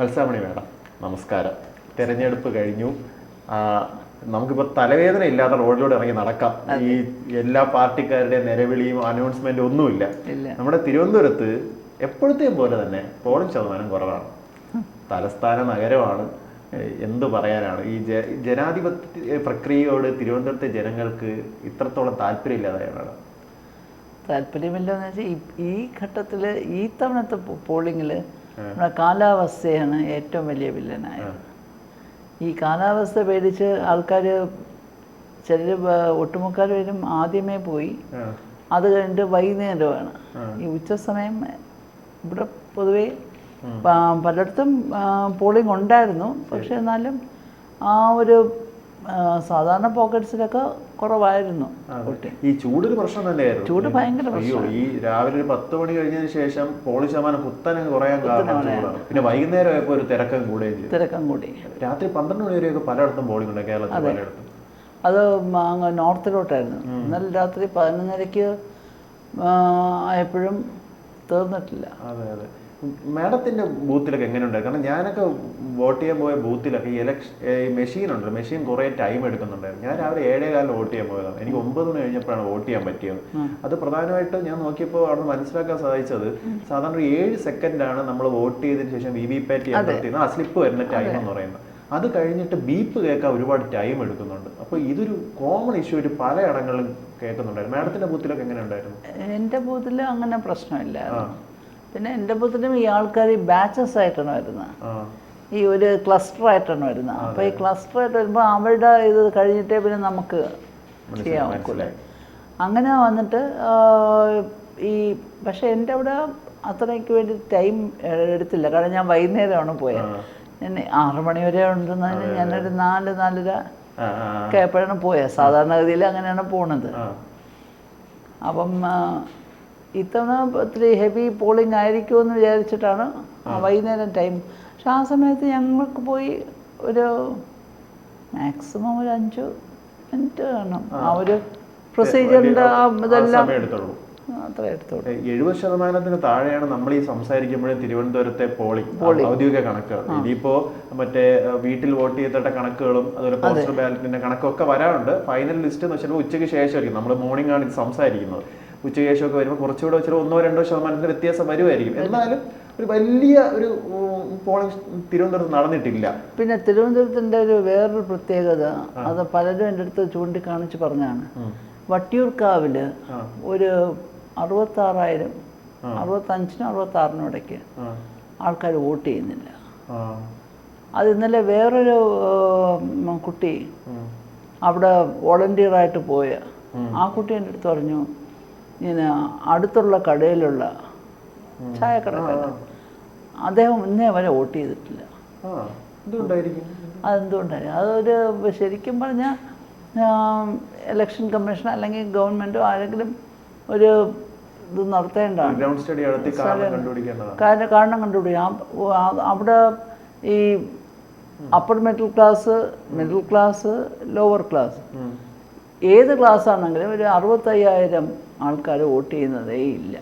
മത്സാമണി madam നമസ്കാരം. തെരഞ്ഞെടുപ്പ് കഴിഞ്ഞു. നമുക്കിപ്പോൾ തലവേദന ഇല്ലാത്ത റോഡിലൂടെ ഇറങ്ങി നടക്കാം. ഈ എല്ലാ പാർട്ടിക്കാരുടെ നിലവിളിയും അനൗൺസ്മെന്റും ഒന്നുമില്ല നമ്മുടെ തിരുവനന്തപുരത്ത് എപ്പോഴത്തെയും പോലെ തന്നെ പോളിംഗ് ശതമാനം കുറവാണ്. തലസ്ഥാന നഗരമാണ്. എന്ത് പറയാനാണ്? ഈ ജ ജനാധിപത്യ പ്രക്രിയയോട് തിരുവനന്തപുരത്തെ ജനങ്ങൾക്ക് ഇത്രത്തോളം താല്പര്യമില്ലാതെയാണ് താല്പര്യമില്ലെന്ന് വെച്ചാൽ ഈ- ഈ ഘട്ടത്തിൽ ഈ തവണത്തെ പോളിങ്ങിൽ നമ്മുടെ കാലാവസ്ഥയാണ് ഏറ്റവും വലിയ വില്ലനായത് ഈ കാലാവസ്ഥ പേടിച്ച് ആൾക്കാർ ചിലർ ഒട്ടുമുക്കാൽ പേരും ആദ്യമേ പോയി. അത് കഴിഞ്ഞിട്ട് വൈകുന്നേരമാണ്. ഈ ഉച്ച സമയം ഇവിടെ പൊതുവേ പലയിടത്തും പോളിംഗ് ഉണ്ടായിരുന്നു. പക്ഷെ എന്നാലും ആ ഒരു സാധാരണ പോക്കറ്റ്സിലൊക്കെ കുറവായിരുന്നു ഈ ചൂടൊരു പ്രശ്നം തന്നെയായിരുന്നു. ചൂട് ഭയങ്കര അയ്യോ ഈ രാവിലെ ഒരു പത്ത് മണി കഴിഞ്ഞതിന് ശേഷം പോളി ശതമാനം കുത്തനെ കുറയാൻ കാരണം ചൂടാണ്. പിന്നെ വൈകുന്നേരം ആയപ്പോൾ ഒരു തിരക്കം കൂടുകയും തിരക്കം കൂടി. രാത്രി പന്ത്രണ്ട് മണി വരെയൊക്കെ പലയിടത്തും പോളിംഗ് ഉണ്ട് കേരളത്തിൽ പലയിടത്തും. അത് അങ്ങ് നോർത്തിലോട്ടായിരുന്നു. ഇന്നലെ രാത്രി പതിനൊന്നരയ്ക്ക് ആയപ്പോഴും തീർന്നിട്ടില്ല. അതെ അതെ. മാഡത്തിന്റെ ബൂത്തിലൊക്കെ എങ്ങനെയുണ്ട് കാരണം ഞാനൊക്കെ വോട്ട് ചെയ്യാൻ പോയ ബൂത്തിലൊക്കെ ഈ ഇലക്ഷൻ മെഷീൻ ഉണ്ട് മെഷീൻ കുറേ ടൈം എടുക്കുന്നുണ്ടായിരുന്നു. ഞാൻ രാവിലെ ഏഴേ കാലം വോട്ട് ചെയ്യാൻ പോയതാണ് എനിക്ക് ഒമ്പത് മണി കഴിഞ്ഞപ്പോഴാണ് വോട്ട് ചെയ്യാൻ പറ്റിയത്. അത് പ്രധാനമായിട്ടും ഞാൻ നോക്കിയപ്പോൾ അവിടെ മനസ്സിലാക്കാൻ സാധിച്ചത് സാധാരണ ഒരു ഏഴ് സെക്കൻഡാണ് നമ്മൾ വോട്ട് ചെയ്തതിന് ശേഷം വി വി പാറ്റ് ചെയ്യാൻ ആ സ്ലിപ്പ് വരുന്ന ടൈം എന്ന് പറയുന്നത്. അത് കഴിഞ്ഞിട്ട് ബീപ്പ് കേൾക്കാൻ ഒരുപാട് ടൈം എടുക്കുന്നുണ്ട്. അപ്പോൾ ഇതൊരു കോമൺ ഇഷ്യൂ ഒരു പലയിടങ്ങളിലും കേൾക്കുന്നുണ്ടായിരുന്നു. മാഡത്തിന്റെ ബൂത്തിലൊക്കെ എങ്ങനെ ഉണ്ടായിരുന്നു? എന്റെ ബൂത്തിൽ അങ്ങനെ പ്രശ്നമില്ല പിന്നെ എന്റെ ബൂത്തിലും ഈ ആൾക്കാർ ഈ ബാച്ചസ് ആയിട്ടാണ് വരുന്നത്. ഈ ഒരു ക്ലസ്റ്റർ ആയിട്ടാണ് വരുന്നത്. അപ്പോൾ ഈ ക്ലസ്റ്റർ ആയിട്ട് വരുമ്പോൾ അവരുടെ ഇത് കഴിഞ്ഞിട്ടേ പിന്നെ നമുക്ക് ചെയ്യാൻ ഒക്കില്ല അങ്ങനെ വന്നിട്ട് ഈ പക്ഷേ എന്റെ അവിടെ അത്രയ്ക്ക് വേണ്ടി ടൈം എടുത്തില്ല. കാരണം ഞാൻ വൈകുന്നേരമാണ് പോയത് ഞാൻ ആറു മണി വരെ ഉണ്ടെന്നതിന് ഞാനൊരു നാല് നാലര ഒക്കെ എപ്പോഴാണ് പോയത് സാധാരണഗതിയിൽ അങ്ങനെയാണ് പോണത്. അപ്പം ഇത്തവണ ഒത്തിരി ഹെവി പോളിംഗ് ആയിരിക്കുമെന്ന് വിചാരിച്ചിട്ടാണ് വൈകുന്നേരം ടൈം പക്ഷെ ആ സമയത്ത് ഞങ്ങൾക്ക് പോയി ഒരു മാക്സിമം ഒരു അഞ്ച് മിനിറ്റ് കാണും ആ. ഒരു പ്രൊസീജിയറിന്റെ ആ ഇതെല്ലാം എഴുപത് ശതമാനത്തിന് താഴെയാണ് നമ്മൾ ഈ സംസാരിക്കുമ്പോഴും തിരുവനന്തപുരത്തെ പോളിംഗ് ഔദ്യോഗിക കണക്കുകൾ. ഇനിയിപ്പോ മറ്റേ വീട്ടിൽ വോട്ട് ചെയ്തിട്ട കണക്കുകളും അതുപോലെ പോസ്റ്റൽ ബാലറ്റിന്റെ കണക്കൊക്കെ വരാറുണ്ട്. ഫൈനൽ ലിസ്റ്റ് എന്ന് വെച്ചാൽ ഉച്ചയ്ക്ക് ശേഷമായിരിക്കും നമ്മൾ മോർണിംഗ് ആണ് ഇത് സംസാരിക്കുന്നത്. ഉച്ചയ്ക്ക് ശേഷമൊക്കെ വരുമ്പോൾ കുറച്ചുകൂടെ വെച്ചാൽ ഒന്നോ രണ്ടോ ശതമാനത്തിന്റെ വ്യത്യാസം വരുമായിരിക്കും എന്നാലും ഒരു വലിയ ഒരു പോളിംഗ് തിരുവനന്തപുരത്ത് നടന്നിട്ടില്ല. പിന്നെ തിരുവനന്തപുരത്തിന്റെ ഒരു വേറൊരു പ്രത്യേകത അത് പലരും എന്റെ അടുത്ത് ചൂണ്ടിക്കാണിച്ച് പറഞ്ഞാണ് വട്ടിയൂർക്കാവിൽ ഒരു അറുപത്താറായിരം അറുപത്തഞ്ചിനും അറുപത്താറിനും ഇടയ്ക്ക് ആൾക്കാർ വോട്ട് ചെയ്യുന്നില്ല. അത് ഇന്നലെ വേറൊരു കുട്ടി അവിടെ വോളണ്ടിയറായിട്ട് പോയ. ആ കുട്ടി എന്റെ അടുത്ത് പറഞ്ഞു ഇങ്ങനെ അടുത്തുള്ള കടയിലുള്ള ചായക്കടക്കാരൻ. അദ്ദേഹം ഇന്നേ വരെ വോട്ട് ചെയ്തിട്ടില്ല. അതെന്തുകൊണ്ടായിരിക്കും? അതൊരു ശരിക്കും പറഞ്ഞാൽ ഇലക്ഷൻ കമ്മീഷൻ അല്ലെങ്കിൽ ഗവൺമെന്റോ ആരെങ്കിലും ഒരു ഇത് നടത്തേണ്ടതാണ്. കാരണം കാരണം കണ്ടുപിടിക്കും. അവിടെ ഈ upper middle class middle class lower class. ഏത് ക്ലാസ് ആണെങ്കിലും ഒരു അറുപത്തയ്യായിരം ആൾക്കാർ വോട്ട് ചെയ്യുന്നതേ ഇല്ല.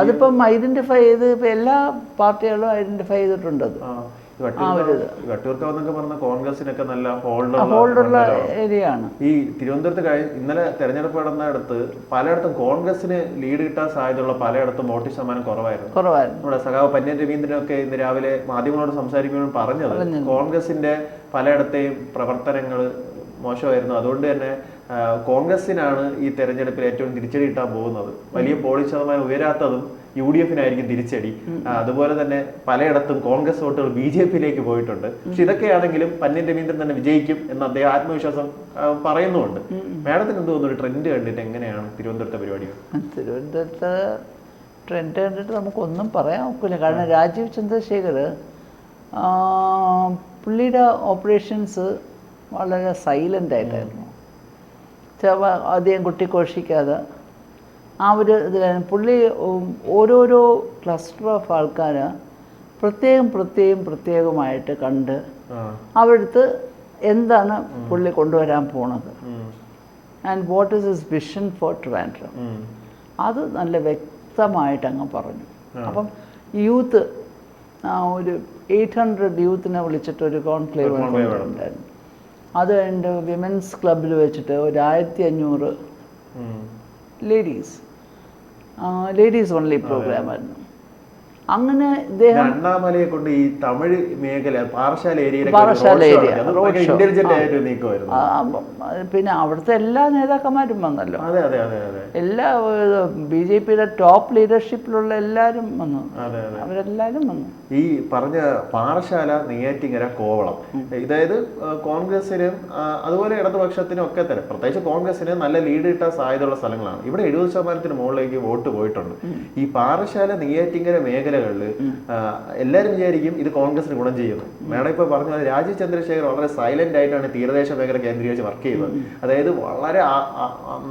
അതിപ്പം ഐഡന്റിഫൈ ചെയ്ത് ഇപ്പം എല്ലാ പാർട്ടികളും ഐഡന്റിഫൈ ചെയ്തിട്ടുണ്ട് അത്. കോൺഗ്രസിനൊക്കെ നല്ല ഹോൾഡുള്ള ഏരിയയാണ്. ഈ തിരുവനന്തപുരത്ത് കഴിഞ്ഞ ഇന്നലെ തെരഞ്ഞെടുപ്പ് നടന്നിടത്ത് പലയിടത്തും കോൺഗ്രസിന് ലീഡ് കിട്ടാൻ സാധ്യതയുള്ള പലയിടത്തും വോട്ട് ശതമാനം കുറവായിരുന്നു. കുറവായിരുന്നു. നമ്മുടെ സഖാവ് പന്യൻ രവീന്ദ്രനൊക്കെ ഇന്ന് രാവിലെ മാധ്യമങ്ങളോട് സംസാരിക്കുമ്പോൾ പറഞ്ഞത് കോൺഗ്രസിന്റെ പലയിടത്തെയും പ്രവർത്തനങ്ങൾ മോശമായിരുന്നു. അതുകൊണ്ട് തന്നെ കോൺഗ്രസിനാണ് ഈ തെരഞ്ഞെടുപ്പിൽ ഏറ്റവും തിരിച്ചടി കിട്ടാൻ പോകുന്നത്. വലിയ പോളിംഗ് ശതമാനം ഉയരാത്തതും യു ഡി എഫിനായിരിക്കും തിരിച്ചടി അതുപോലെ തന്നെ പലയിടത്തും കോൺഗ്രസ് വോട്ടുകൾ ബി ജെ പിയിലേക്ക് പോയിട്ടുണ്ട്. പക്ഷെ ഇതൊക്കെയാണെങ്കിലും പന്നിൻ രവീന്ദ്രൻ തന്നെ വിജയിക്കും എന്ന് അദ്ദേഹം ആത്മവിശ്വാസം പറയുന്നുണ്ട് പറയുന്നുമുണ്ട്. മാഡത്തിന് എന്ത് തോന്നുന്നു ട്രെൻഡ് കണ്ടിട്ട് എങ്ങനെയാണ് തിരുവനന്തപുരത്തെ പരിപാടി തിരുവനന്തപുരത്ത് ട്രെൻഡ് കണ്ടിട്ട് നമുക്കൊന്നും പറയാൻ ഒക്കില്ല. കാരണം രാജീവ് ചന്ദ്രശേഖർ പുള്ളിയുടെ ഓപ്പറേഷൻസ് വളരെ സൈലന്റ് ആയിട്ടായിരുന്നു. ചവ അധികം കുട്ടിക്കോഷിക്കാതെ ആ ഒരു ഇതിലായിരുന്നു പുള്ളി ഓരോരോ ക്ലസ്റ്റർ ഓഫ് ആൾക്കാർ പ്രത്യേകം പ്രത്യേകം പ്രത്യേകമായിട്ട് കണ്ട് അവിടുത്ത് എന്താണ് പുള്ളി കൊണ്ടുവരാൻ പോണത്. And what is is vision for Trivandrum അത് നല്ല വ്യക്തമായിട്ട് അങ്ങ് പറഞ്ഞു. അപ്പം യൂത്ത് ഒരു എയ്റ്റ് ഹൺഡ്രഡ് യൂത്തിനെ വിളിച്ചിട്ട് ഒരു കോൺക്ലേവ് ഉണ്ടായിരുന്നു. അത് കഴിഞ്ഞിട്ട് വിമൻസ് ക്ലബിൽ വെച്ചിട്ട് ഒരു ആയിരത്തി അഞ്ഞൂറ് ലേഡീസ് ലേഡീസ് ഓൺലി പ്രോഗ്രാം ആയിരുന്നു. അങ്ങനെ ഇദ്ദേഹം അണ്ണാമലയെ കൊണ്ട് ഈ തമിഴ് മേഖല പാറശാല ഏരിയ പാറശാല ഏരിയ പിന്നെ അവിടുത്തെ എല്ലാ നേതാക്കന്മാരും വന്നല്ലോ. എല്ലാ ബി ജെ പിയുടെ ടോപ്പ് ലീഡർഷിപ്പിലുള്ള എല്ലാവരും വന്നു. അവരെല്ലാവരും വന്നു. ഈ പറഞ്ഞ പാറശാല നെയ്യാറ്റിങ്ങര കോവളം. ഇതായത് കോൺഗ്രസിനും അതുപോലെ ഇടതുപക്ഷത്തിനും ഒക്കെ തന്നെ പ്രത്യേകിച്ച് കോൺഗ്രസിന് നല്ല ലീഡ് കിട്ടാൻ സാധ്യതയുള്ള സ്ഥലങ്ങളാണ്. ഇവിടെ എഴുപത് ശതമാനത്തിന് മുകളിലേക്ക് വോട്ട് പോയിട്ടുണ്ട്. ഈ പാറശാല നെയ്യാറ്റിങ്ങര മേഖലകളിൽ എല്ലാവരും വിചാരിക്കും ഇത് കോൺഗ്രസിന് ഗുണം ചെയ്യുന്നു. മേഡം ഇപ്പൊ പറഞ്ഞ രാജീവ് ചന്ദ്രശേഖർ വളരെ സൈലന്റ് ആയിട്ടാണ് തീരദേശ മേഖല കേന്ദ്രീകരിച്ച് വർക്ക് ചെയ്തത്. അതായത് വളരെ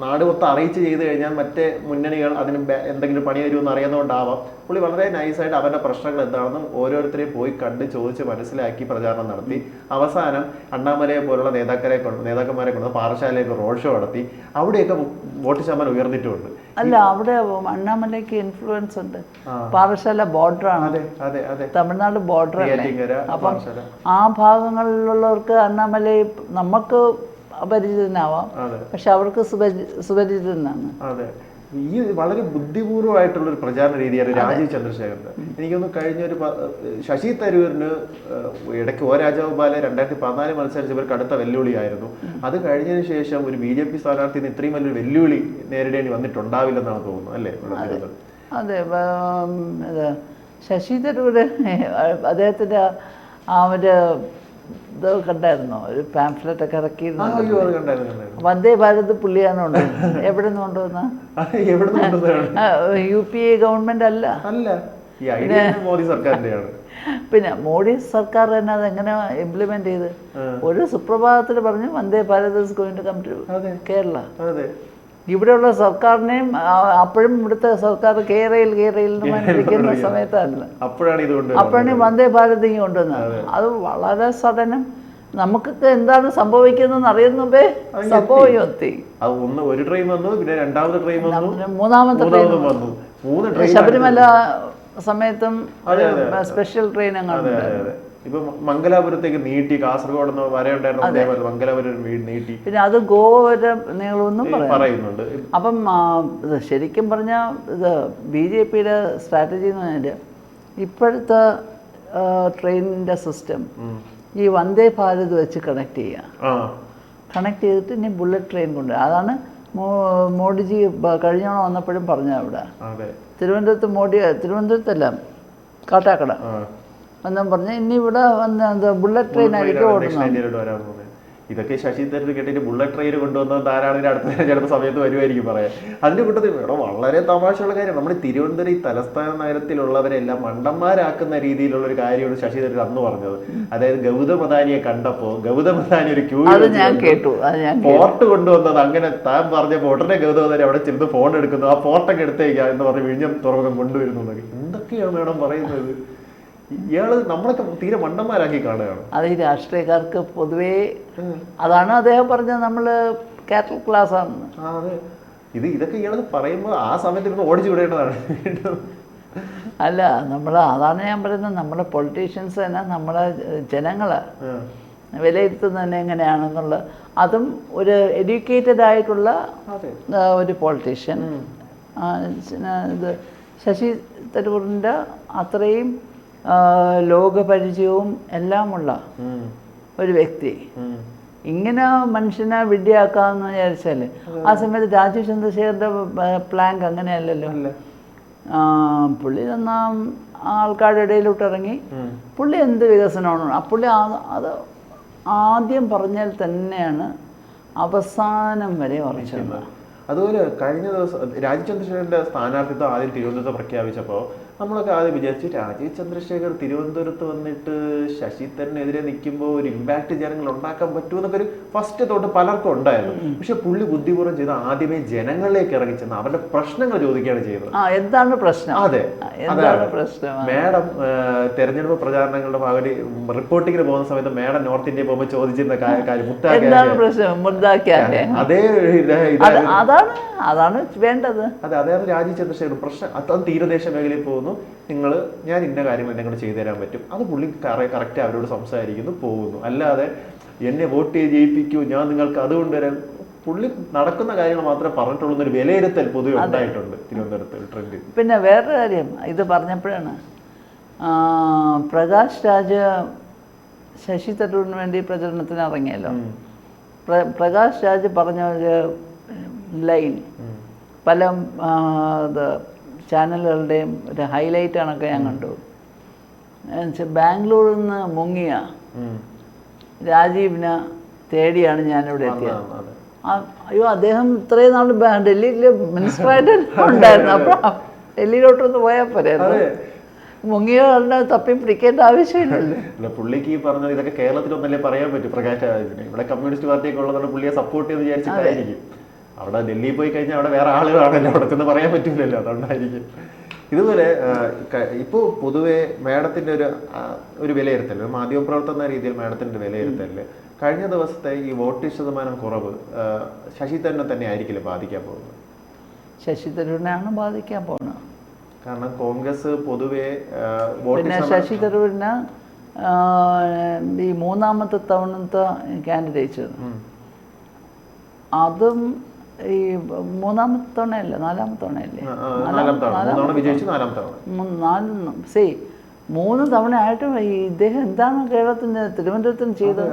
നാട് മൊത്തം അറിയിച്ച് ചെയ്തു കഴിഞ്ഞാൽ മറ്റേ മുന്നണികൾ അതിന് എന്തെങ്കിലും പണി തരുമെന്ന് അറിയുന്നതുകൊണ്ടാവാം പുള്ളി വളരെ നൈസായിട്ട് അവരുടെ പ്രശ്നങ്ങൾ എന്താണെന്നും ഓരോരുത്തരെയും പോയി കണ്ട് ചോദിച്ച് മനസ്സിലാക്കി പ്രചാരണം നടത്തി. അവസാനം അണ്ണാമലയെ പോലുള്ള നേതാക്കളെ കൊണ്ട് നേതാക്കന്മാരെ കൊണ്ട് പാറശാലയൊക്കെ റോഡ് ഷോ നടത്തി. അവിടെയൊക്കെ വോട്ട് ശതമാനം ഉയർന്നിട്ടുണ്ട്. അല്ല അവിടെ അണ്ണാമലയ്ക്ക് ഇൻഫ്ലുവൻസ് ഉണ്ട്. പാറശാല ബോർഡറാണ് അതെ അതെ അതെ. തമിഴ്നാട് ബോർഡർ അപ്പം ആ ഭാഗങ്ങളിലുള്ളവർക്ക് അണ്ണാമലയെ നമുക്ക് അപരിചിതനാവാം. പക്ഷെ അവർക്ക് സുപരി സുപരിചിതനാണ്. അതെ. ഈ വളരെ ബുദ്ധിപൂർവമായിട്ടുള്ള ഒരു പ്രചാരണ രീതിയാണ് രാജീവ് ചന്ദ്രശേഖരന്റെ എനിക്കൊന്ന് കഴിഞ്ഞ ഒരു ശശി തരൂരിന് ഇടയ്ക്ക് ഒ രാജഗോപാലെ രണ്ടായിരത്തി പതിനാല് മത്സരിച്ചവർക്ക് കടുത്ത വെല്ലുവിളിയായിരുന്നു. അത് കഴിഞ്ഞതിന് ശേഷം ഒരു ബി ജെ പി സ്ഥാനാർത്ഥിന് ഇത്രയും വലിയൊരു വെല്ലുവിളി നേരിടേണ്ടി വന്നിട്ടുണ്ടാവില്ലെന്നാണ് തോന്നുന്നത് അല്ലേ? അതെ. ശശി തരൂര് അദ്ദേഹത്തിന്റെ ആ ഒരു ഇത് കണ്ടായിരുന്നോ? ഒരു പാംഫ്ലെറ്റ് ഒക്കെ ഇറക്കിയിരുന്നു. വന്ദേ ഭാരത് പുള്ളിയാണ് കൊണ്ടുവന്നത്. എവിടെ നിന്ന് കൊണ്ടുവന്ന യു പി എ ഗവൺമെന്റ് അല്ല. മോദി സർക്കാരിന്റെയാണ്. പിന്നെ മോഡി സർക്കാർ തന്നെ അത് എങ്ങനെ ഇംപ്ലിമെന്റ് ചെയ്ത്? ഒരു സുപ്രഭാതത്തിൽ പറഞ്ഞു Vande Bharat is going to come to Kerala ഇവിടെയുള്ള സർക്കാരിനെയും അപ്പോഴും ഇവിടുത്തെ സർക്കാർ കേരയിൽ കേരയിൽ നിന്ന് സമയത്തല്ല അപ്പോഴാണ് ഇത് അപ്പോഴാണ് വന്ദേ ഭാരത് ഇങ്ങനെ കൊണ്ടുവന്നത്. അത്. വളരെ സദനം നമുക്കൊക്കെ എന്താണ് സംഭവിക്കുന്നതെന്ന് അറിയുന്ന സംഭവം എത്തി ഒന്ന് ഒരു ട്രെയിൻ വന്നു പിന്നെ രണ്ടാമത് ട്രെയിൻ വന്നു മൂന്നാമത്തെ വന്നു. മൂന്ന് ട്രെയിൻ ശബരിമല സമയത്തും സ്പെഷ്യൽ ട്രെയിൻ അങ്ങോട്ട് ഇപ്പൊ മംഗലാപുരത്തേക്ക് നീട്ടി കാസർഗോഡ് നിന്ന് മംഗലാപുരം വീട് നീട്ടി. പിന്നെ അത് ഗോവരം നീളമൊന്നും പറയുന്നുണ്ട്. അപ്പം ശരിക്കും പറഞ്ഞാൽ ഇത് ബി ജെ പിയുടെ സ്ട്രാറ്റജി എന്ന് പറഞ്ഞാൽ ഇപ്പോഴത്തെ ട്രെയിനിന്റെ സിസ്റ്റം ഈ വന്ദേ ഭാരത് വെച്ച് കണക്ട് ചെയ്യുക കണക്ട് ചെയ്തിട്ട് ഇനി ബുള്ളറ്റ് ട്രെയിൻ കൊണ്ട് അതാണ് മോഡിജി കഴിഞ്ഞോണം വന്നപ്പോഴും പറഞ്ഞത് അവിടെ. തിരുവനന്തപുരത്ത് മോഡി തിരുവനന്തപുരത്തല്ല കാട്ടാക്കട. എന്നും പറഞ്ഞ് ഇനി ഇവിടെ വന്ന ബുള്ളറ്റ് ട്രെയിൻ ആയിരിക്കും ഓടുന്നത്. ഇതൊക്കെ ശശി തരൂർ കേട്ടിട്ട് ബുള്ളറ്റ് ട്രെയിൻ കൊണ്ടുവന്നത് ആരാണെങ്കിൽ അടുത്ത ചിലപ്പോൾ സമയത്ത് വരുമായിരിക്കും പറയാം അതിന്റെ കൂട്ടത്തിൽ ഇവിടെ വളരെ തമാശയുള്ള കാര്യം. നമ്മുടെ തിരുവനന്തപുരം ഈ തലസ്ഥാന നഗരത്തിലുള്ളവരെല്ലാം മണ്ടന്മാരാക്കുന്ന രീതിയിലുള്ള ഒരു കാര്യമാണ് ശശി തരൂർ അന്ന് പറഞ്ഞത്. അതായത് ഗൗതം അദാനിയെ കണ്ടപ്പോ ഗൗതം അദാനി ഒരു ക്യൂ കേട്ടു പോർട്ട് കൊണ്ടുവന്നത് അങ്ങനെ താൻ പറഞ്ഞ ഉടനെ ഗൗതം അദാനി അവിടെ ചെന്ന് ഫോൺ എടുക്കുന്നു. ആ ഫോർട്ടൊക്കെ എടുത്തേക്കാം എന്ന് പറഞ്ഞ് വിഴിഞ്ഞം തുറമുഖം കൊണ്ടുവരുന്നു എന്തൊക്കെയാണ് മേഡം പറയുന്നത്? ഇയാൾ നമ്മളൊക്കെ തീരെ മണ്ടന്മാരാക്കി കാണുകയാണ്. അത് ഈ രാഷ്ട്രീയക്കാർക്ക് പൊതുവേ അതാണ് അദ്ദേഹം പറഞ്ഞത് നമ്മൾ കാറ്റൽ ക്ലാസ് ആണ്. ഇത് ഇതൊക്കെ ഇയാളത് പറയുമ്പോൾ ആ സമയത്ത് ഇരുന്ന് ഓടിച്ചു വിടേണ്ടതാണ്. അല്ല നമ്മൾ അതാണ് ഞാൻ പറയുന്നത്. നമ്മുടെ പൊളിറ്റീഷ്യൻസ് തന്നെ നമ്മളെ ജനങ്ങളെ വിലയിരുത്തുന്നത് തന്നെ എങ്ങനെയാണെന്നുള്ള അതും ഒരു എഡ്യൂക്കേറ്റഡ് ആയിട്ടുള്ള ഒരു പൊളിറ്റീഷ്യൻ ഇത് ശശി തരൂറിന്റെ അത്രയും ലോകപരിചയവും എല്ലാമുള്ള ഒരു വ്യക്തി. ഇങ്ങനെ മനുഷ്യനെ വിഡ്ഢിയാക്കാമെന്ന് വിചാരിച്ചാൽ ആ സമയത്ത് രാജീവ് ചന്ദ്രശേഖരന്റെ പ്ലാങ്ക് അങ്ങനെയല്ലല്ലോ. പുള്ളി തന്ന ആൾക്കാരുടെ ഇടയിലോട്ട് ഇറങ്ങി. പുള്ളി എന്ത് വികസനമാണ്? ആ പുള്ളി അത് ആദ്യം പറഞ്ഞാൽ തന്നെയാണ് അവസാനം വരെ ഉറച്ചത്. അതുപോലെ കഴിഞ്ഞ ദിവസം രാജീവ് ചന്ദ്രശേഖരന്റെ സ്ഥാനാർത്ഥിത്വം ആദ്യം തിരുവനന്തപുരത്ത് പ്രഖ്യാപിച്ചപ്പോൾ നമ്മളൊക്കെ ആദ്യം വിചാരിച്ചു രാജീവ് ചന്ദ്രശേഖർ തിരുവനന്തപുരത്ത് വന്നിട്ട് ശശി തരനെതിരെ നിൽക്കുമ്പോൾ ഒരു ഇമ്പാക്ട് ജനങ്ങൾ ഉണ്ടാക്കാൻ പറ്റുമെന്നൊക്കെ ഒരു ഫസ്റ്റ് തൊട്ട് പലർക്കും ഉണ്ടായിരുന്നു. പക്ഷെ പുള്ളി ബുദ്ധിപൂർവം ചെയ്ത് ആദ്യമേ ജനങ്ങളിലേക്ക് ഇറങ്ങി ചെന്ന് അവരുടെ പ്രശ്നങ്ങൾ ചോദിക്കുകയാണ് ചെയ്തത്. എന്താണ് പ്രശ്നം? അതെ അതാണ്. പ്രശ്നം? മാഡം തെരഞ്ഞെടുപ്പ് പ്രചാരണങ്ങളുടെ ഭാഗം റിപ്പോർട്ടിങ്ങിന് പോകുന്ന സമയത്ത് മാഡം നോർത്ത് ഇന്ത്യ പോകുമ്പോൾ ചോദിച്ചിരുന്ന കാര്യം അതേ അതാണ് അതാണ് വേണ്ടത്. അതെ അതായത് രാജീവ് ചന്ദ്രശേഖർ പ്രശ്നം. അത് തീരദേശ മേഖലയിൽ പോകുന്നു. പോകുന്നു. നിങ്ങൾ ഞാൻ ഇന്ന കാര്യങ്ങൾ എന്നെ കൊണ്ട് ചെയ്തു തരാൻ പറ്റും. അത് പുള്ളി കറക്റ്റ് അവരോട് സംസാരിക്കുന്നു പോകുന്നു. അല്ലാതെ എന്നെ വോട്ട് ചെയ്ത് ജയിപ്പിക്കൂ ഞാൻ നിങ്ങൾക്ക് അത് കൊണ്ടുവരാൻ പുള്ളി നടക്കുന്ന കാര്യങ്ങൾ മാത്രമേ പറഞ്ഞിട്ടുള്ളൂ എന്നൊരു വിലയിരുത്തൽ പൊതുവെ ഉണ്ടായിട്ടുണ്ട് തിരുവനന്തപുരത്ത് ട്രെൻഡ് പിന്നെ വേറൊരു കാര്യം ഇത് പറഞ്ഞപ്പോഴാണ്. പ്രകാശ് രാജ് ശശി തരൂരിന് വേണ്ടി പ്രചരണത്തിന് ഇറങ്ങിയല്ലോ. പ്ര പ്രകാശ് രാജ് പറഞ്ഞ ഒരു ലൈൻ പല ഇത് ചാനലുകളുടെയും ഒരു ഹൈലൈറ്റ് ആണൊക്കെ ഞാൻ കണ്ടു. ബാംഗ്ലൂരിൽ നിന്ന് മുങ്ങിയ രാജീവിനെ തേടിയാണ് ഞാനിവിടെ എത്തിയത്. അയ്യോ അദ്ദേഹം ഇത്രയും നാൾ ഡൽഹിയിൽ മിനിസ്റ്ററായിട്ട് ഉണ്ടായിരുന്നു. അപ്പോൾ ഡൽഹിയിലോട്ടൊന്ന് പോയാൽ പോരായിരുന്നു. മുങ്ങിയാളുടെ തപ്പി പിടിക്കേണ്ട ആവശ്യമില്ലല്ലോ. പുള്ളിക്ക് ഈ പറഞ്ഞത് ഇതൊക്കെ കേരളത്തിലൊന്നല്ലേ പറയാൻ പറ്റും പ്രകാശ് ഇവിടെ കമ്മ്യൂണിസ്റ്റ് പാർട്ടിയൊക്കെ ഉള്ളതുകൊണ്ട് പുള്ളിയെ സപ്പോർട്ട് ചെയ്ത് വിചാരിച്ചിട്ടായിരിക്കും. അവിടെ ഡൽഹിയിൽ പോയി കഴിഞ്ഞാൽ അവിടെ വേറെ ആളുകളാണല്ലോ അവിടെ ചെന്ന് പറയാൻ പറ്റില്ലല്ലോ അതുകൊണ്ടായിരിക്കും. ഇതുപോലെ ഇപ്പോൾ പൊതുവെ മാഡത്തിന്റെ ഒരു ഒരു വിലയിരുത്തൽ ഒരു മാധ്യമപ്രവർത്തന രീതിയിൽ മാഡത്തിന്റെ വിലയിരുത്തലിൽ കഴിഞ്ഞ ദിവസത്തെ ഈ വോട്ട് ശതമാനം കുറവ് ശശി തന്നെ തന്നെ ആയിരിക്കില്ല ബാധിക്കാൻ പോകുന്നത്? ശശി തരൂരിനെയാണ് ബാധിക്കാൻ പോകുന്നത്. കാരണം കോൺഗ്രസ് പൊതുവെ പിന്നെ ശശി തരൂരിന് ഈ മൂന്നാമത്തെ തവണത്തെ ക്യാൻഡിഡേറ്റ് ഉം. അതും ഈ മൂന്നാമത്തെ തവണയല്ല നാലാമത്തെ തവണയല്ലേ നാലാം സേ മൂന്ന് തവണ ആയിട്ടും ഈ ഇദ്ദേഹം എന്താണ് കേരളത്തിന് തിരുവനന്തപുരത്തിന് ചെയ്തത്?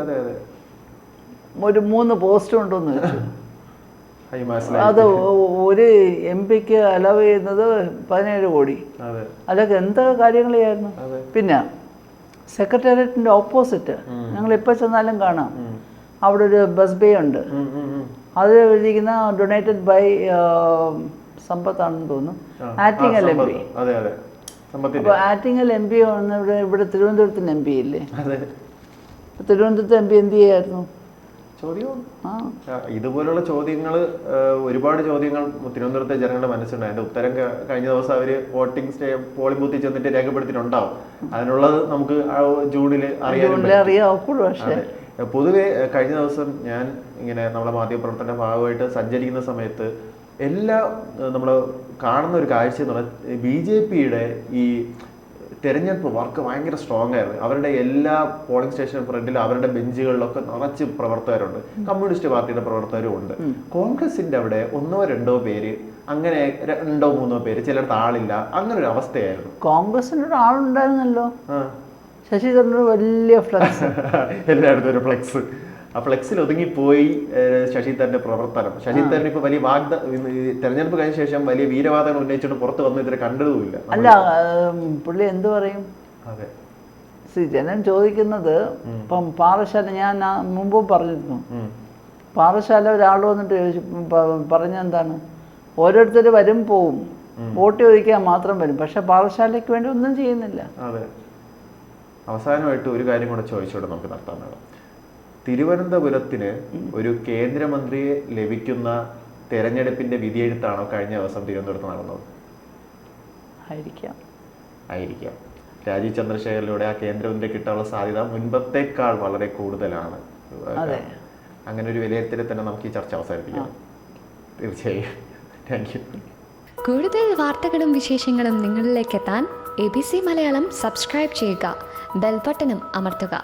ഒരു മൂന്ന് പോസ്റ്റ് ഉണ്ടെന്ന് വെച്ചു അത് ഒരു എം പിക്ക് അലവ് ചെയ്യുന്നത് പതിനേഴ് കോടി. അതെ. അതൊക്കെ എന്ത് കാര്യങ്ങൾ ചെയ്യായിരുന്നു പിന്നെ സെക്രട്ടേറിയറ്റിന്റെ ഓപ്പോസിറ്റ്. ഞങ്ങൾ എപ്പോൾ ചെന്നാലും കാണാം. അവിടെ ഒരു ബസ് ബേ ഉണ്ട്. അത് എഴുതിയിരിക്കുന്ന ഡൊണേറ്റഡ് ബൈ സമ്പത്താണെന്ന് തോന്നുന്നു. Attingal M P. അപ്പോൾ ആറ്റിങ്ങൽ എം പി ഇവിടെ ഇവിടെ തിരുവനന്തപുരത്തിന് എം പി ഇല്ലേ? തിരുവനന്തപുരത്ത് എം പി എന്ത് ചെയ്യായിരുന്നു? ചോദ്യം. ആ. ആ, ഇതുപോലുള്ള ചോദ്യങ്ങൾ ഒരുപാട് ചോദ്യങ്ങൾ തിരുവനന്തപുരത്തെ ജനങ്ങളുടെ മനസ്സിലുണ്ട്. അതിന്റെ ഉത്തരം കഴിഞ്ഞ ദിവസം അവർ വോട്ടിംഗ് സ്റ്റേ പോളിംഗ് ബൂത്തിൽ ചെന്നിട്ട് രേഖപ്പെടുത്തിയിട്ടുണ്ടാവും. അതിനുള്ളത് നമുക്ക് ജൂണിൽ ജൂണിൽ അതുകൊണ്ടേ അറിയാവൂ പക്ഷേ. പൊതുവെ കഴിഞ്ഞ ദിവസം ഞാൻ ഇങ്ങനെ നമ്മളെ മാധ്യമപ്രവർത്തന ഭാഗമായിട്ട് സഞ്ചരിക്കുന്ന സമയത്ത് എല്ലാ നമ്മൾ കാണുന്ന ഒരു കാഴ്ച എന്ന് പറഞ്ഞാൽ ബി ജെ പിയുടെ ഈ തെരഞ്ഞെടുപ്പ് വർക്ക് ഭയങ്കര സ്ട്രോങ് ആയിരുന്നു. അവരുടെ എല്ലാ പോളിംഗ് സ്റ്റേഷൻ ഫ്രണ്ടിലും അവരുടെ ബെഞ്ചുകളിലൊക്കെ നിറച്ച് പ്രവർത്തകരുണ്ട്. കമ്മ്യൂണിസ്റ്റ് പാർട്ടിയുടെ പ്രവർത്തകരും ഉണ്ട്. കോൺഗ്രസിന്റെ അവിടെ ഒന്നോ രണ്ടോ പേര് അങ്ങനെ രണ്ടോ മൂന്നോ പേര് ചിലടത്ത് ആളില്ല. അങ്ങനെ ഒരു അവസ്ഥയായിരുന്നു. കോൺഗ്രസിന് ഒരു ആളുണ്ടായിരുന്നല്ലോ ആ. ശശി തരൂർ വലിയ ഫ്ലക്സ് എല്ലായിടത്തും ഒരു ഫ്ലക്സ് ആ ഫ്ലെക്സിൽ ഒതുങ്ങിപ്പോയി ശശി തരന്റെ പ്രവർത്തനം. ശശി തരൻ ഇപ്പൊ വലിയ വാഗ്ദ തെരഞ്ഞെടുപ്പ് കഴിഞ്ഞ ശേഷം വലിയ വീരവാദങ്ങൾ ഉന്നയിച്ചിട്ട് പുറത്ത് വന്ന് ഇതുവരെ കണ്ടതുമില്ല. അല്ല പുള്ളി എന്ത് പറയും? അതെ. സി ജനം ചോദിക്കുന്നത് ഇപ്പം പാറശാല ഞാൻ മുമ്പും പറഞ്ഞിരുന്നു. പാറശാല ഒരാൾ വന്നിട്ട് ചോദിച്ചു പറഞ്ഞെന്താണ്? ഓരോരുത്തർ വരും പോവും. വോട്ട് ചോദിക്കാൻ മാത്രം വരും. പക്ഷെ പാറശാലയ്ക്ക് വേണ്ടി ഒന്നും ചെയ്യുന്നില്ല. അവസാനമായിട്ട് ഒരു കാര്യം കൂടെ ചോദിച്ചോടെ നമുക്ക് നടത്താൻ വേണം തിരുവനന്തപുരത്തിന് ഒരു കേന്ദ്രമന്ത്രിയെ ലഭിക്കുന്ന തെരഞ്ഞെടുപ്പിന്റെ വിധിയെഴുത്താണോ കഴിഞ്ഞ ദിവസം തിരുവനന്തപുരത്ത് നടന്നത്? ആയിരിക്കാം. ആയിരിക്കാം. രാജീവ് ചന്ദ്രശേഖരിലൂടെ ആ കേന്ദ്രമന്ത്രി കിട്ടാനുള്ള സാധ്യത മുൻപത്തേക്കാൾ വളരെ കൂടുതലാണ്. അതെ. അങ്ങനെ ഒരു വിലയിരുത്തലിൽ തന്നെ നമുക്ക് ഈ ചർച്ച അവസാനിപ്പിക്കാം. തീർച്ചയായും. താങ്ക് യു കൂടുതൽ വാർത്തകളും വിശേഷങ്ങളും നിങ്ങളിലേക്ക് എത്താൻ A B C Malayalam subscribe ചെയ്യുക. ബെൽബട്ടനും അമർത്തുക